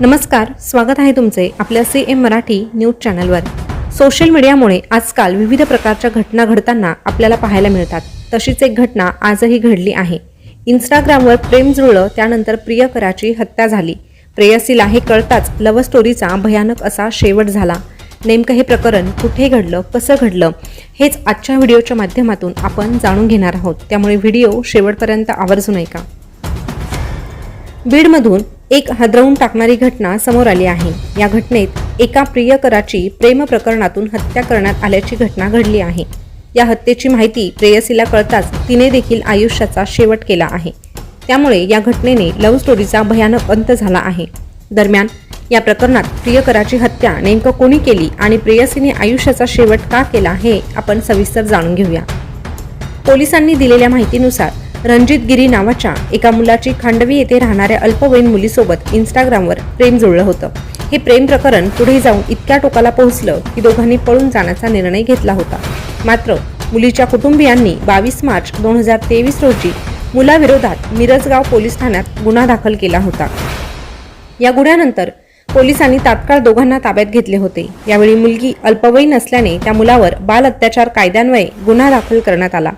नमस्कार स्वागत आहे तुमचे आपल्या सी एम मराठी न्यूज चॅनलवर. सोशल मीडियामुळे आजकाल विविध प्रकारच्या घटना घडताना आपल्याला पाहायला मिळतात. तशीच एक घटना आजही घडली आहे. इंस्टाग्रामवर प्रेम जुळलं त्यानंतर प्रियकराची हत्या झाली. प्रेयसीला हे कळताच लव्ह स्टोरीचा भयानक असा शेवट झाला. नेमकं हे प्रकरण कुठे घडलं कसं घडलं हेच आजच्या व्हिडिओच्या माध्यमातून आपण जाणून घेणार आहोत. त्यामुळे व्हिडिओ शेवटपर्यंत आवर्जून ऐका बीडमधून एक हादरवून टाकणारी घटना समोर आली आहे. या घटनेत एका प्रियकराची प्रेम प्रकरणातून हत्या करण्यात आल्याची घटना घडली आहे. या हत्येची माहिती प्रेयसीला कळताच तिने देखील आयुष्याचा शेवट केला आहे. त्यामुळे या घटनेने लव्ह स्टोरीचा भयानक अंत झाला आहे. दरम्यान या प्रकरणात प्रियकराची हत्या नेमकं कोणी केली आणि प्रेयसीने आयुष्याचा शेवट का केला हे आपण सविस्तर जाणून घेऊया. पोलिसांनी दिलेल्या माहितीनुसार रणजित गिरी नावाच्या एका मुलाची खांडवी येथे राहणाऱ्या अल्पवयीन मुलीसोबत इंस्टाग्रामवर प्रेम जुळलं होतं. हे प्रेम प्रकरण पुढे जाऊन इतक्या टोकाला पोहोचलं की दोघांनी पळून जाण्याचा निर्णय घेतला होता. मात्र मुलीच्या कुटुंबियांनी बावीस मार्च दोन हजार तेवीस रोजी मुलाविरोधात मिरजगाव पोलीस ठाण्यात गुन्हा दाखल केला होता. या गुन्ह्यानंतर पोलिसांनी तात्काळ दोघांना ताब्यात घेतले होते. यावेळी मुलगी अल्पवयीन असल्याने त्या मुलावर बाल अत्याचार कायद्यान्वये गुन्हा दाखल करण्यात आला.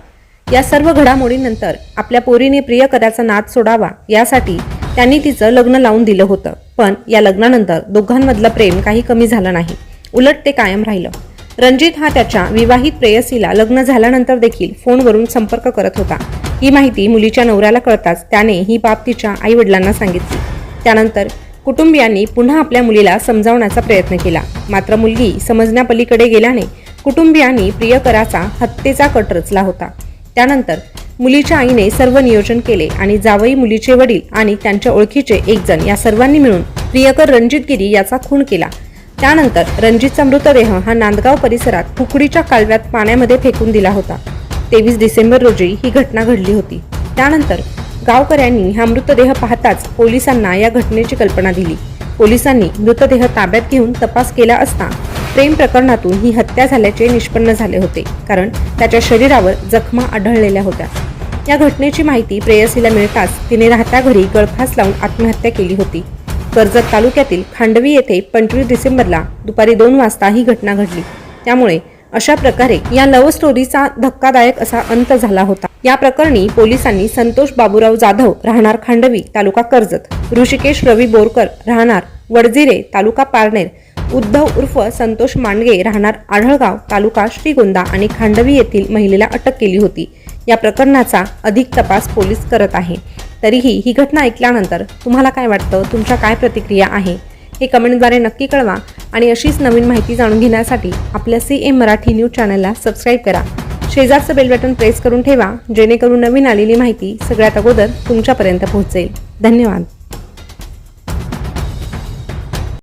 या सर्व घडामोडीनंतर आपल्या पोरीने प्रियकराचा नाद सोडावा यासाठी त्यांनी तिचं लग्न लावून दिलं होतं. पण या लग्नानंतर दोघांमधलं प्रेम काही कमी झालं नाही. उलट ते कायम राहिलं. रणजित हा त्याच्या विवाहित प्रेयसीला लग्न झाल्यानंतर देखील फोनवरून संपर्क करत होता. ही माहिती मुलीच्या नवऱ्याला कळताच त्याने ही बाब तिच्या आई वडिलांना सांगितली. त्यानंतर कुटुंबियांनी पुन्हा आपल्या मुलीला समजावण्याचा प्रयत्न केला. मात्र मुलगी समजण्यापलीकडे गेल्याने कुटुंबियांनी प्रियकराचा हत्येचा कट रचला होता. त्यानंतर मुलीच्या आईने सर्व नियोजन केले आणि जावई मुलीचे वडील आणि त्यांच्या ओळखीचे एक जण या सर्वांनी मिळून प्रियकर रणजित गिरी याचा खून केला. त्यानंतर रणजितचा मृतदेह हा नांदगाव परिसरात कुकडीच्या कालव्यात पाण्यामध्ये फेकून दिला होता. तेवीस डिसेंबर रोजी ही घटना घडली होती. त्यानंतर गावकऱ्यांनी हा मृतदेह पाहताच पोलिसांना या घटनेची कल्पना दिली. पोलिसांनी मृतदेह ताब्यात घेऊन तपास केला असता प्रेम प्रकरणातून ही हत्या झाल्याचे निष्पन्न झाले होते. कारण त्याच्या शरीरावर जखमा आढळलेल्या होत्या. या घटनेची माहिती प्रेयसीला मिळताच तिने राहत्या घरी गळफास लावून आत्महत्या केली होती. कर्जत तालुक्यातील खांडवी येथे पंचवीस डिसेंबरला दुपारी दोन वाजता ही घटना घडली. त्यामुळे अशा प्रकारे या लव्ह स्टोरीचा धक्कादायक असा अंत झाला होता. या प्रकरणी पोलिसांनी संतोष बाबूराव जाधव राहणार खांडवी तालुका कर्जत ऋषिकेश रवी बोरकर राहणार वडजिरे तालुका पारनेर उद्धव उर्फ संतोष मांडगे राहणार आढळगाव तालुका श्रीगोंदा आणि खांडवी येथील महिलेला अटक केली होती. या प्रकरणाचा अधिक तपास पोलीस करत आहे. तरीही ही घटना ऐकल्यानंतर तुम्हाला काय वाटतं? तुमच्या काय प्रतिक्रिया आहे? हे कमेंटद्वारे नक्की कळवा आणि अशीच नवीन माहिती जाणून घेण्यासाठी आपल्या सी एम मराठी न्यूज चॅनलला सबस्क्राईब करा. शेजारचं बेल बटन प्रेस करून ठेवा जेणेकरून नवीन आलेली माहिती सगळ्यात अगोदर तुमच्यापर्यंत पोहोचेल. धन्यवाद.